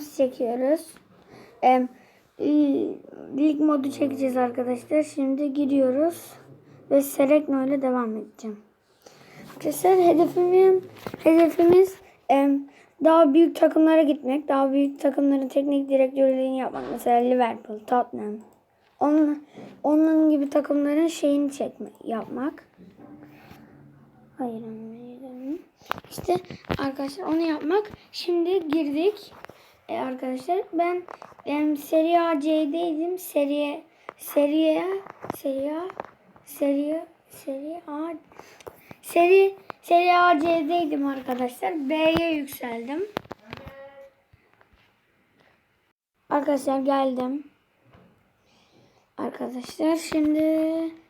videomuzu çekiyoruz. L- lig modu çekeceğiz arkadaşlar. Şimdi giriyoruz. Ve Serekno ile devam edeceğim. Arkadaşlar hedefim, hedefimiz em, daha büyük takımlara gitmek. Daha büyük takımların teknik direktörlüğünü yapmak. Mesela Liverpool, Tottenham. Onun, onun gibi takımların şeyini çekmek, yapmak. Hayır anlayamadım. İşte arkadaşlar onu yapmak. Şimdi girdik. E, arkadaşlar ben em, Serie A C'deydim. Serie Serie Serie Serie Serie A Seri Serie A C'deydim arkadaşlar. B'ye yükseldim. Arkadaşlar geldim. Arkadaşlar şimdi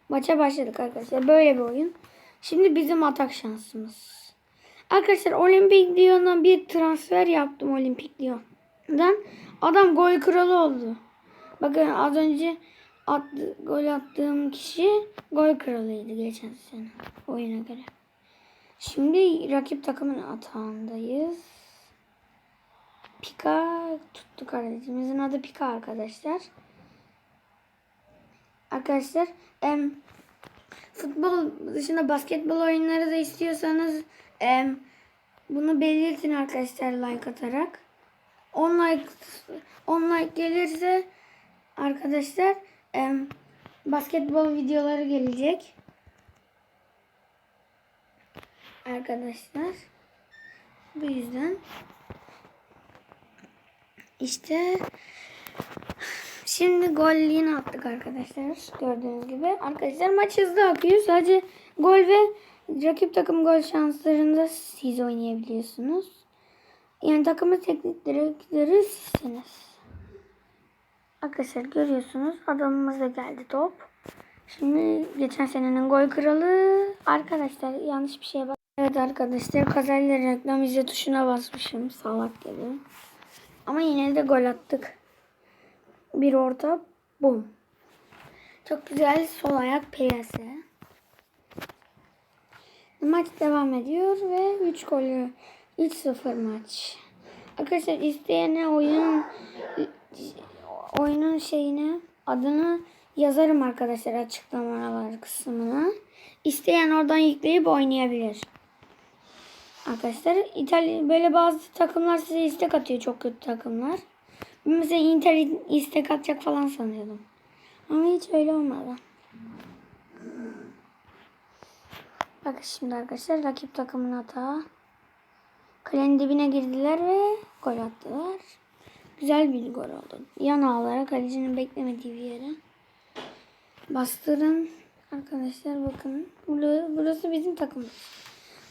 maça başladık arkadaşlar. Böyle bir oyun. Şimdi bizim atak şansımız. Arkadaşlar Olimpik Lyon'a bir transfer yaptım Olimpik Lyon'dan. Adam gol kralı oldu. Bakın az önce attı, gol attığım kişi gol kralıydı geçen sene oyuna göre. Şimdi rakip takımın atağındayız. Pika tuttu kalecimizin adı Pika arkadaşlar. Arkadaşlar em, futbol dışında basketbol oyunları da istiyorsanız em, bunu belirtin arkadaşlar like atarak. 10 like 10 like gelirse arkadaşlar em, basketbol videoları gelecek. Arkadaşlar bu yüzden işte Şimdi gol yine attık arkadaşlar. Gördüğünüz gibi. Arkadaşlar maç hızlı akıyor. Sadece gol ve rakip takım gol şanslarında siz oynayabiliyorsunuz. Yani takımın teknik direktörü sizsiniz. Arkadaşlar görüyorsunuz. Adamımız da geldi top. Şimdi geçen senenin gol kralı arkadaşlar yanlış bir şeye bak. Evet arkadaşlar kazayla reklam izle tuşuna basmışım salak gibi. Ama yine de gol attık. Bir orta bum. Çok güzel sol ayak piyase. Maç devam ediyor ve 3 golü 3-0 maç. Arkadaşlar isteyene oyun oyunun şeyine adını yazarım arkadaşlar açıklamalar kısmına. İsteyen oradan yükleyip oynayabilir. Arkadaşlar İtalya böyle bazı takımlar size istek atıyor çok kötü takımlar. Mesela Inter istek atacak falan sanıyordum. Ama hiç öyle olmadı. Bakın şimdi arkadaşlar rakip takımın hata. Kalenin dibine girdiler ve gol attılar. Güzel bir gol oldu. Yan ağlara kalecinin beklemediği bir yere. Bastırın. Arkadaşlar bakın. Burası, bizim takımımız.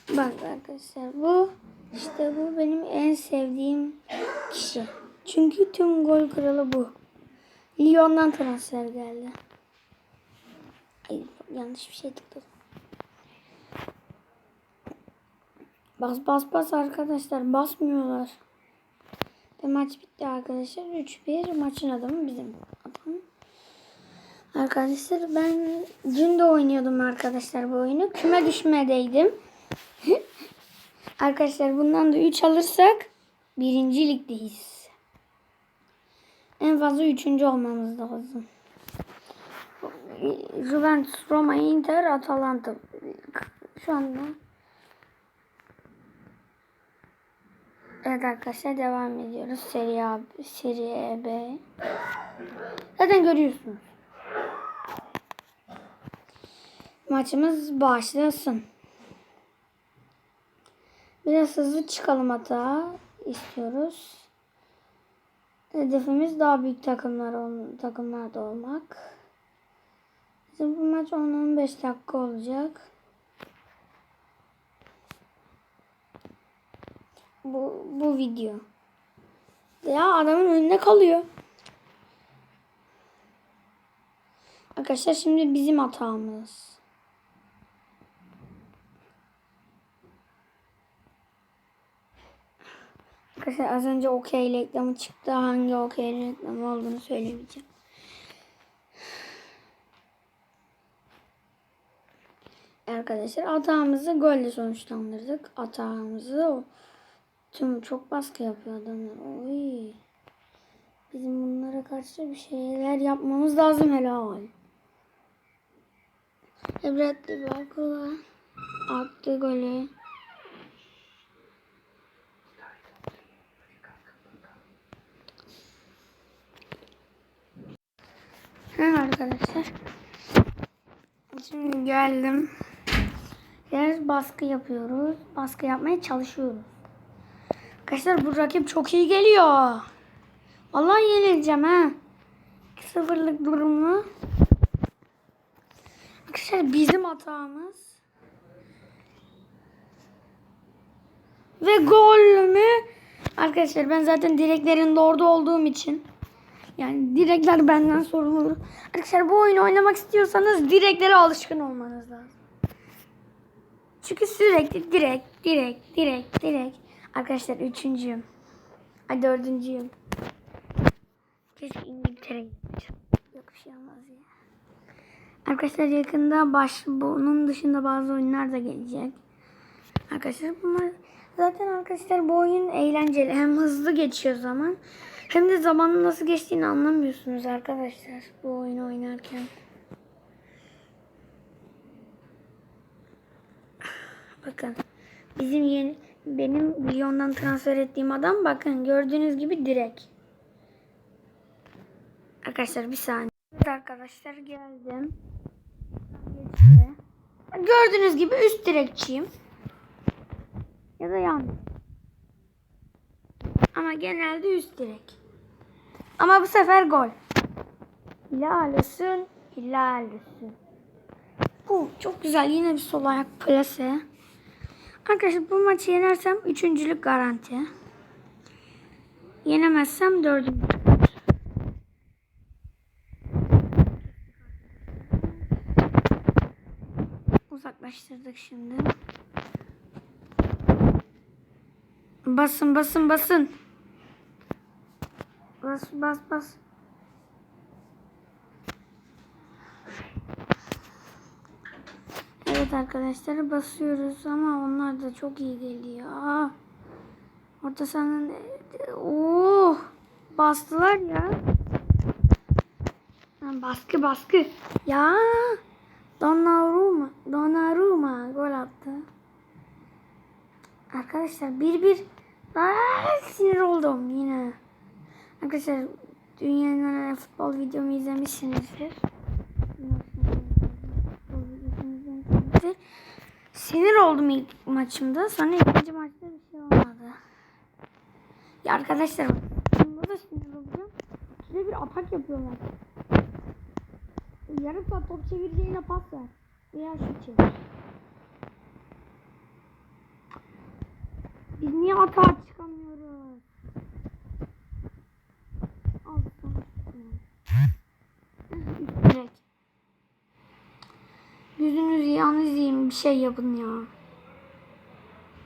Bak arkadaşlar bu işte bu benim en sevdiğim kişi. Çünkü tüm gol kralı bu. Lyon'dan transfer geldi. Ay yanlış bir şey tıkladım. Bas bas bas arkadaşlar basmıyorlar. Ve maç bitti arkadaşlar. 3-1 maçın adamı bizim adam. Arkadaşlar ben dün de oynuyordum arkadaşlar bu oyunu. Küme düşmedeydim. arkadaşlar bundan da 3 alırsak birinci ligdeyiz. En fazla üçüncü olmamız lazım. Juventus, Roma, Inter, Atalanta. Şu anda. Evet arkadaşlar devam ediyoruz. Serie A, Serie B. Zaten görüyorsunuz. Maçımız başlasın. Biraz hızlı çıkalım hata istiyoruz. Hedefimiz daha büyük takımlar takımlarda olmak. Bizim bu maç 10-15 dakika olacak. Bu, bu video. Ya adamın önünde kalıyor. Arkadaşlar şimdi bizim hatamız. Arkadaşlar az önce okey reklamı çıktı. Hangi okey reklamı olduğunu söylemeyeceğim. Arkadaşlar atağımızı golle sonuçlandırdık. Atağımızı o tüm çok baskı yapıyor adamlar. Oy. karşı bir şeyler yapmamız lazım helal. Emret Liverpool'a attı golü. Ha arkadaşlar. Şimdi geldim. Biraz baskı yapıyoruz. Baskı yapmaya çalışıyoruz. Arkadaşlar bu rakip çok iyi geliyor. Vallahi yenileceğim ha. 2-0'lık durumu. Arkadaşlar bizim hatamız. Ve gol mü? Arkadaşlar ben zaten direklerin orada olduğum için. Yani direkler benden sorumlu. Arkadaşlar bu oyunu oynamak istiyorsanız direklere alışkın olmanız lazım. Çünkü sürekli direk, direk, direk, direk. Arkadaşlar üçüncüyüm. Ay dördüncüyüm. Keşke İngiltere'ye. Yok bir şey olmaz ya. Arkadaşlar yakında baş, bunun dışında bazı oyunlar da gelecek. Arkadaşlar bunlar zaten arkadaşlar bu oyun eğlenceli. Hem hızlı geçiyor zaman. Hem de zamanın nasıl geçtiğini anlamıyorsunuz arkadaşlar bu oyunu oynarken. Bakın bizim yeni benim milyondan transfer ettiğim adam bakın gördüğünüz gibi direkt. Arkadaşlar bir saniye. Arkadaşlar geldim. Gördüğünüz gibi üst direkçiyim. Ya da yan. Ama genelde üst direk. Ama bu sefer gol. Helal olsun. Helal olsun. Bu çok güzel. Yine bir sol ayak plase. Arkadaşlar bu maçı yenersem üçüncülük garanti. Yenemezsem dördüncü. Uzaklaştırdık şimdi. Basın basın basın. Bas bas bas. Evet arkadaşlar basıyoruz ama onlar da çok iyi geliyor. Orta sahanın oh bastılar ya. Baskı baskı. Ya Donnarumma Donnarumma gol attı. Arkadaşlar bir bir Aa, sinir oldum yine. Arkadaşlar dünyanın futbol videomu izlemişsinizdir. Sinir oldum ilk maçımda. Sonra ikinci maçta bir şey olmadı. Ya arkadaşlar ben burada sinir olacağım. Şuraya bir atak yapıyorlar. Yarım saat top çevireceğine pas ver. Veya şut çevir. Biz niye atağa çıkamıyoruz? Al sana Üst direk. Yiyeyim bir şey yapın ya.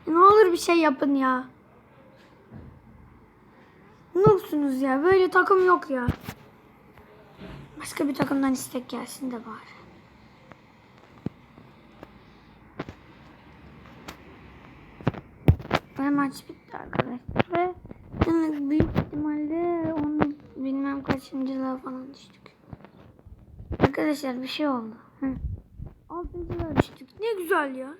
Ne olur bir şey yapın ya. Ne olursunuz ya? Böyle takım yok ya. Başka bir takımdan istek gelsin de bari. Ve maç bitti arkadaşlar. Ve yani büyük ihtimalle onu bilmem kaçıncılığa falan düştük. Arkadaşlar bir şey oldu. Altıncılığa düştük. Ne güzel ya.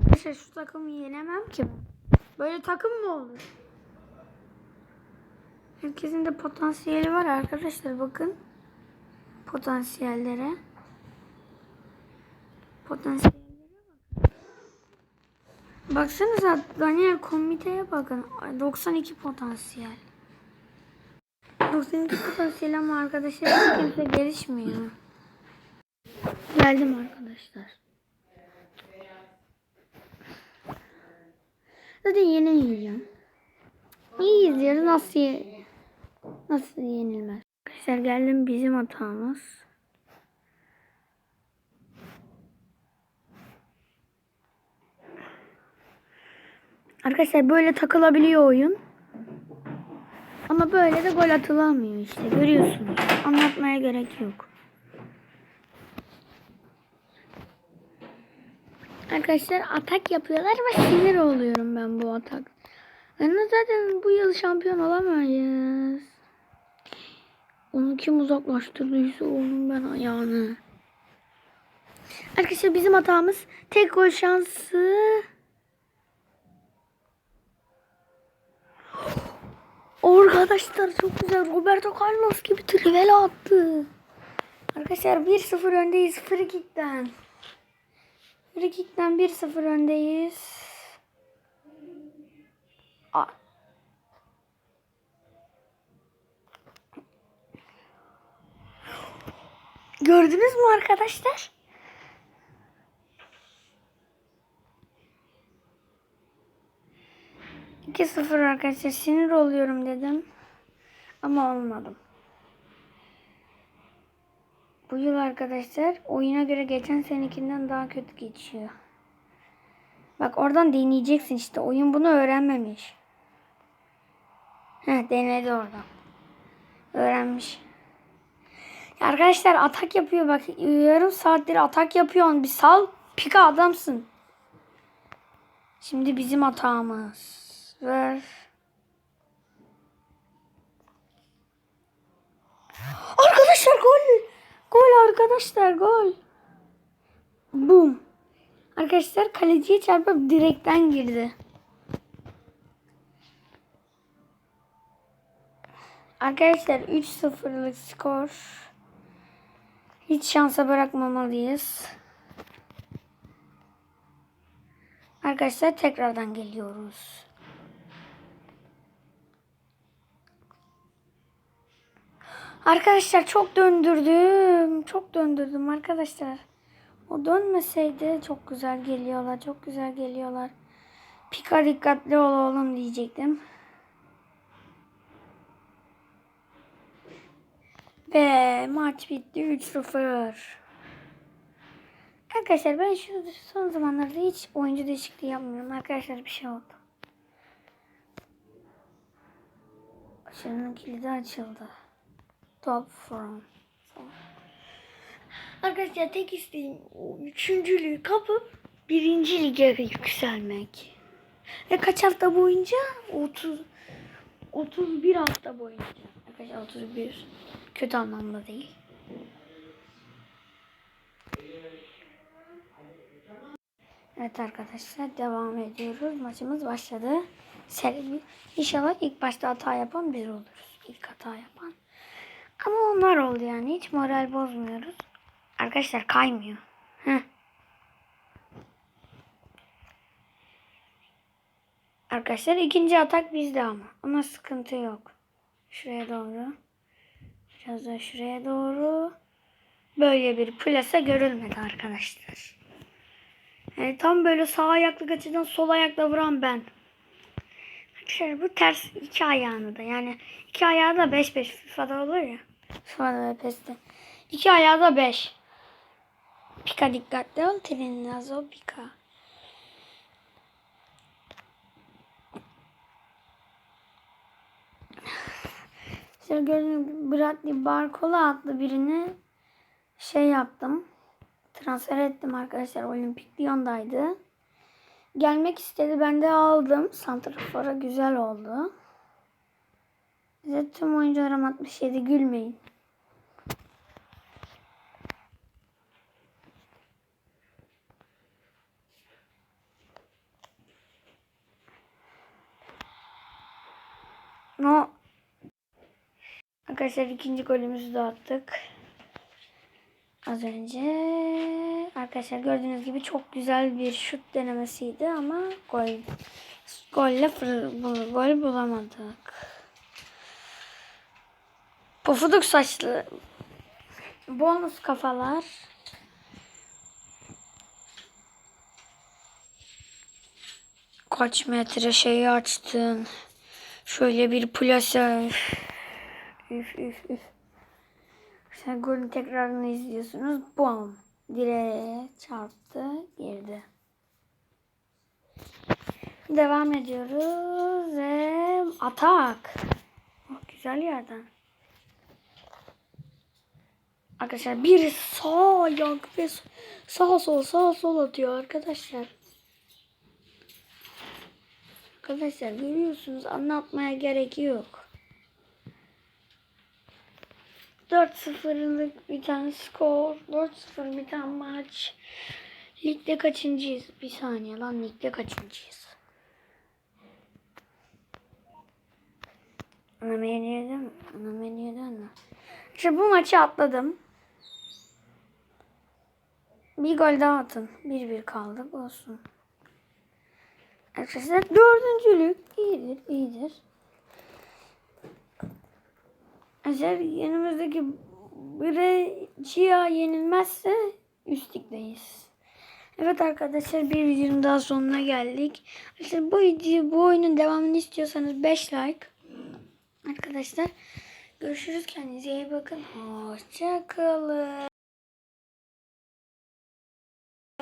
Arkadaşlar şu takımı yenemem ki ben. Böyle takım mı olur? Herkesin de potansiyeli var arkadaşlar bakın. Potansiyellere. Potansiyellere bakın. Baksanıza Daniel komiteye bakın. Ay, 92 potansiyel. 92 potansiyel ama arkadaşlar hiç kimse gelişmiyor. Geldim arkadaşlar. Zaten yeni yiyeceğim. İyi izliyoruz. Nasıl ye- nasıl yenilmez? Arkadaşlar geldim bizim hatamız. Arkadaşlar böyle takılabiliyor oyun. Ama böyle de gol atılamıyor işte. Görüyorsunuz. Anlatmaya gerek yok. Arkadaşlar atak yapıyorlar ve sinir oluyorum ben bu atak. De zaten bu yıl şampiyon olamayız. Onu kim uzaklaştırdıysa onun ben ayağını. Arkadaşlar bizim hatamız tek gol şansı. Arkadaşlar çok güzel. Roberto Carlos gibi trivela attı. Arkadaşlar 1-0 öndeyiz. Free kick'ten 1-0 öndeyiz. Gördünüz mü arkadaşlar? İki sıfır arkadaşlar sinir oluyorum dedim. Ama olmadım. Bu yıl arkadaşlar oyuna göre geçen senekinden daha kötü geçiyor. Bak oradan deneyeceksin işte. Oyun bunu öğrenmemiş. Heh denedi oradan. Öğrenmiş. Arkadaşlar atak yapıyor bak. Yarım saattir atak yapıyorsun. Bir sal. Pika adamsın. Şimdi bizim hatamız. Ver. Arkadaşlar gol. Gol arkadaşlar gol. Boom. Arkadaşlar kaleciye çarpıp direkten girdi. Arkadaşlar 3-0'lık skor. Hiç şansa bırakmamalıyız. Arkadaşlar tekrardan geliyoruz. Arkadaşlar çok döndürdüm. Çok döndürdüm arkadaşlar. O dönmeseydi çok güzel geliyorlar. Çok güzel geliyorlar. Pika dikkatli ol oğlum diyecektim. Ve maç bitti 3-0. Arkadaşlar ben şu son zamanlarda hiç oyuncu değişikliği yapmıyorum. Arkadaşlar bir şey oldu. Şunun kilidi açıldı. Top from. Arkadaşlar tek isteğim o üçüncülüğü kapıp birinci lige yükselmek. Ve kaç hafta boyunca? 30 31 hafta boyunca. Arkadaşlar 31 kötü anlamda değil. Evet arkadaşlar devam ediyoruz. Maçımız başladı. Seri İnşallah ilk başta hata yapan biz oluruz. İlk hata yapan. Ama onlar oldu yani. Hiç moral bozmuyoruz. Arkadaşlar kaymıyor. Heh. Arkadaşlar ikinci atak bizde ama. Ama sıkıntı yok. Şuraya doğru. Biraz da şuraya doğru. Böyle bir plasa görülmedi arkadaşlar. Yani tam böyle sağ ayaklık açıdan sol ayakla vuran ben. Arkadaşlar bu ters iki ayağını da yani iki ayağı da 5 5 FIFA'da olur ya. FIFA'da ve PES'te. İki ayağı da 5. Pika dikkatli ol. Trinazo Pika. İşte gördüğünüz gibi Bradley Barcola adlı birini şey yaptım. Transfer ettim arkadaşlar. Olimpik Lyon'daydı. Gelmek istedi. Ben de aldım. Santrafor'a güzel oldu. Size tüm oyuncularım 67 gülmeyin. No. Arkadaşlar ikinci golümüzü de attık. Az önce arkadaşlar gördüğünüz gibi çok güzel bir şut denemesiydi ama gol golle gol bulamadık. Pofuduk saçlı bonus kafalar. Kaç metre şeyi açtın. Şöyle bir plasa. Üf üf üf. Sen golün tekrarını izliyorsunuz. Bom. Direğe çarptı. Girdi. Devam ediyoruz. Ve atak. Oh, güzel yerden. Arkadaşlar bir sağ ayak ve sağ sol sağ sol atıyor arkadaşlar. Arkadaşlar görüyorsunuz anlatmaya gerek yok. 4-0'lık bir tane skor. 4-0 bir tane maç. Ligde kaçıncıyız? Bir saniye lan ligde kaçıncıyız? Ana menüye mi? Ana menüye mi? İşte bu maçı atladım. Bir gol daha atın. 1-1 kaldık olsun. Arkadaşlar dördüncülük iyidir, iyidir. Eğer yanımızdaki Breccia yenilmezse üst. Evet arkadaşlar bir videonun daha sonuna geldik. Arkadaşlar bu video, bu oyunun devamını istiyorsanız 5 like. Arkadaşlar görüşürüz kendinize iyi bakın. Hoşçakalın.